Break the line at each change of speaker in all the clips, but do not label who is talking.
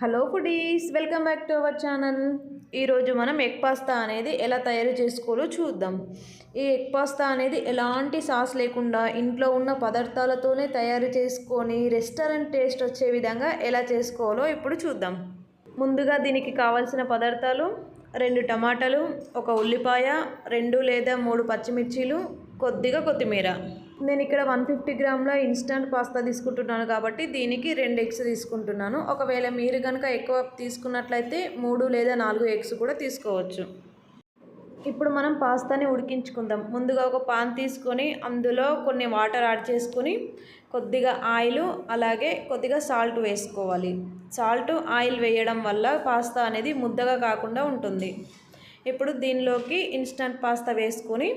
Hello foodies welcome back to our channel. ఈరోజు మనం egg pasta అనేది ఎలా తయారు చేసుకోవాలో చూద్దాం. ఈ ఎగ్ పాస్తా అనేది ఎలాంటి సాస్ లేకుండా ఇంట్లో ఉన్న పదార్థాలతోనే తయారు చేసుకొని రెస్టారెంట్ టేస్ట్ వచ్చే విధంగా ఎలా చేసుకోవాలో ఇప్పుడు చూద్దాం. ముందుగా దీనికి కావాల్సిన పదార్థాలు రెండు టమాటాలు ఒక ఉల్లిపాయ రెండు లేదా మూడు పచ్చిమిర్చీలు కొద్దిగా కొత్తిమీర. నేను ఇక్కడ వన్ ఫిఫ్టీ గ్రాముల ఇన్స్టంట్ పాస్తా తీసుకుంటున్నాను కాబట్టి దీనికి రెండు ఎగ్స్ తీసుకుంటున్నాను. ఒకవేళ మీరు కనుక ఎక్కువ తీసుకున్నట్లయితే మూడు లేదా నాలుగు ఎగ్స్ కూడా తీసుకోవచ్చు. ఇప్పుడు మనం పాస్తాని ఉడికించుకుందాం. ముందుగా ఒక పాన్ తీసుకొని అందులో కొన్ని వాటర్ యాడ్ చేసుకొని కొద్దిగా ఆయిల్ అలాగే కొద్దిగా సాల్ట్ వేసుకోవాలి. సాల్ట్ ఆయిల్ వేయడం వల్ల పాస్తా అనేది ముద్దగా కాకుండా ఉంటుంది. ఇప్పుడు దీనిలోకి ఇన్స్టంట్ పాస్తా వేసుకొని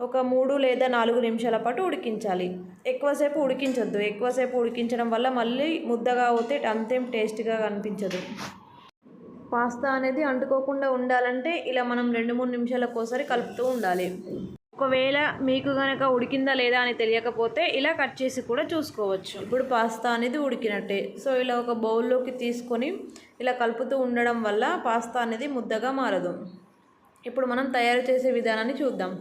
ఒక మూడు లేదా నాలుగు నిమిషాల పాటు ఉడికించాలి. ఎక్కువసేపు ఉడికించొద్దు. ఎక్కువసేపు ఉడికించడం వల్ల మళ్ళీ ముద్దగా అవుతే అంతేం టేస్ట్గా కనిపించదు. పాస్తా అనేది అంటుకోకుండా ఉండాలంటే ఇలా మనం రెండు మూడు నిమిషాలకు ఒకసారి కలుపుతూ ఉండాలి. ఒకవేళ మీకు కనుక ఉడికిందా లేదా అని తెలియకపోతే ఇలా కట్ చేసి కూడా చూసుకోవచ్చు. ఇప్పుడు పాస్తా అనేది ఉడికినట్టే. సో ఇలా ఒక బౌల్లోకి తీసుకొని ఇలా కలుపుతూ ఉండడం వల్ల పాస్తా అనేది ముద్దగా మారదు. ఇప్పుడు మనం తయారు చేసే విధానాన్ని చూద్దాం.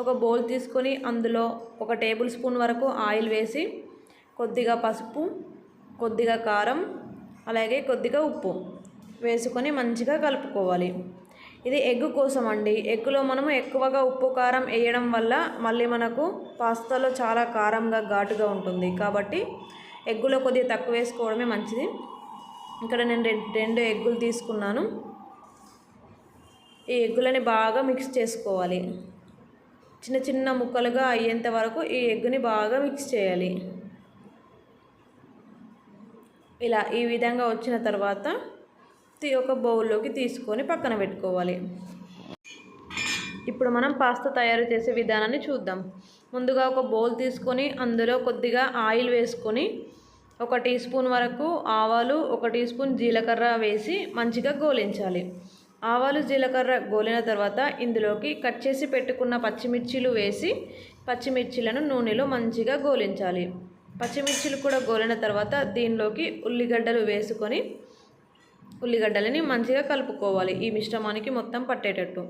ఒక బౌల్ తీసుకొని అందులో ఒక టేబుల్ స్పూన్ వరకు ఆయిల్ వేసి కొద్దిగా పసుపు కొద్దిగా కారం అలాగే కొద్దిగా ఉప్పు వేసుకొని మంచిగా కలుపుకోవాలి. ఇది ఎగ్ కోసం అండి. ఎగ్గులో మనము ఎక్కువగా ఉప్పు కారం వేయడం వల్ల మళ్ళీ మనకు పాస్తాలో చాలా కారంగా ఘాటుగా ఉంటుంది. కాబట్టి ఎగ్గులో కొద్దిగా తక్కువ వేసుకోవడమే మంచిది. ఇక్కడ నేను రెండు ఎగ్గులు తీసుకున్నాను. ఈ ఎగ్గులని బాగా మిక్స్ చేసుకోవాలి. చిన్న చిన్న ముక్కలుగా అయ్యేంత వరకు ఈ ఎగ్గుని బాగా మిక్స్ చేయాలి. ఇలా ఈ విధంగా వచ్చిన తర్వాత ఒక బౌల్లోకి తీసుకొని పక్కన పెట్టుకోవాలి. ఇప్పుడు మనం పాస్తా తయారు చేసే విధానాన్ని చూద్దాం. ముందుగా ఒక బౌల్ తీసుకొని అందులో కొద్దిగా ఆయిల్ వేసుకొని ఒక టీ స్పూన్ వరకు ఆవాలు ఒక టీ స్పూన్ జీలకర్ర వేసి మంచిగా గోలించాలి. ఆవాలు జీలకర్ర గోలిన తర్వాత ఇందులోకి కట్ చేసి పెట్టుకున్న పచ్చిమిర్చీలు వేసి పచ్చిమిర్చీలను నూనెలో మంచిగా గోలించాలి. పచ్చిమిర్చీలు కూడా గోలిన తర్వాత దీనిలోకి ఉల్లిగడ్డలు వేసుకొని ఉల్లిగడ్డలని మంచిగా కలుపుకోవాలి. ఈ మిశ్రమానికి మొత్తం పట్టేటట్టు.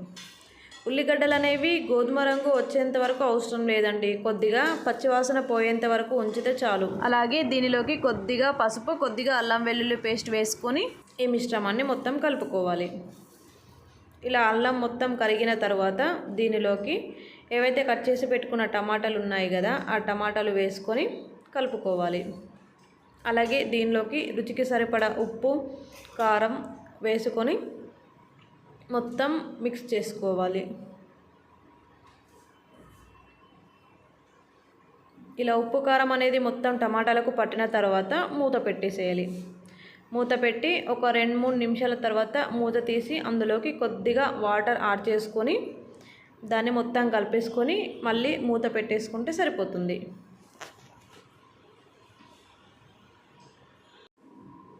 ఉల్లిగడ్డలు అనేవి గోధుమ రంగు వచ్చేంత వరకు అవసరం లేదండి. కొద్దిగా పచ్చివాసన పోయేంత వరకు ఉంచితే చాలు. అలాగే దీనిలోకి కొద్దిగా పసుపు కొద్దిగా అల్లం వెల్లుల్లి పేస్ట్ వేసుకొని ఈ మిశ్రమాన్ని మొత్తం కలుపుకోవాలి. ఇలా అల్లం మొత్తం కరిగిన తర్వాత దీనిలోకి ఏవైతే కట్ చేసి పెట్టుకున్న టమాటాలు ఉన్నాయి కదా ఆ టమాటాలు వేసుకొని కలుపుకోవాలి. అలాగే దీనిలోకి రుచికి సరిపడా ఉప్పు కారం వేసుకొని మొత్తం మిక్స్ చేసుకోవాలి. ఇలా ఉప్పు కారం అనేది మొత్తం టమాటాలకు పట్టిన తర్వాత మూత పెట్టేసేయాలి. మూత పెట్టి ఒక రెండు మూడు నిమిషాల తర్వాత మూత తీసి అందులోకి కొద్దిగా వాటర్ యాడ్ చేసుకొని దాన్ని మొత్తం కలిపేసుకొని మళ్ళీ మూత పెట్టేసుకుంటే సరిపోతుంది.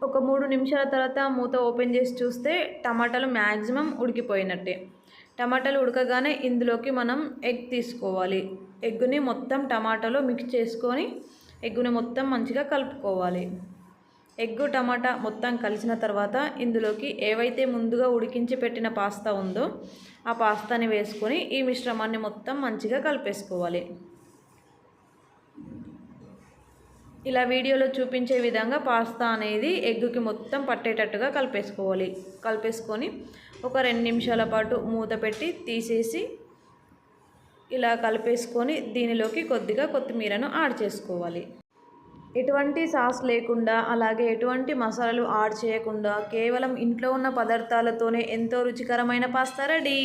ఒక మూడు నిమిషాల తర్వాత మూత ఓపెన్ చేసి చూస్తే టమాటాలు మ్యాక్సిమం ఉడికిపోయినట్టే. టమాటాలు ఉడకగానే ఇందులోకి మనం ఎగ్ తీసుకోవాలి. ఎగ్గుని మొత్తం టమాటాలో మిక్స్ చేసుకొని ఎగ్గుని మొత్తం మంచిగా కలుపుకోవాలి. ఎగ్గు టమాటా మొత్తం కలిసిన తర్వాత ఇందులోకి ఏవైతే ముందుగా ఉడికించి పెట్టిన పాస్తా ఉందో ఆ పాస్తాని వేసుకొని ఈ మిశ్రమాన్ని మొత్తం మంచిగా కలిపేసుకోవాలి. ఇలా వీడియోలో చూపించే విధంగా పాస్తా అనేది ఎగ్గుకి మొత్తం పట్టేటట్టుగా కలిపేసుకోవాలి. కలిపేసుకొని ఒక రెండు నిమిషాల పాటు మూత పెట్టి తీసేసి ఇలా కలిపేసుకొని దీనిలోకి కొద్దిగా కొత్తిమీరను యాడ్ చేసుకోవాలి. ఎటువంటి సాస్ లేకుండా అలాగే ఎటువంటి మసాలాలు యాడ్ చేయకుండా కేవలం ఇంట్లో ఉన్న పదార్థాలతోనే ఎంతో రుచికరమైన పాస్తా రెడీ.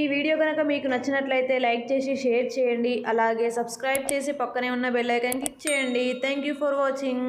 ఈ వీడియో కనుక మీకు నచ్చినట్లయితే లైక్ చేసి షేర్ చేయండి. అలాగే సబ్స్క్రైబ్ చేసి పక్కనే ఉన్న బెల్ ఐకాన్ క్లిక్ చేయండి. Thank you for watching.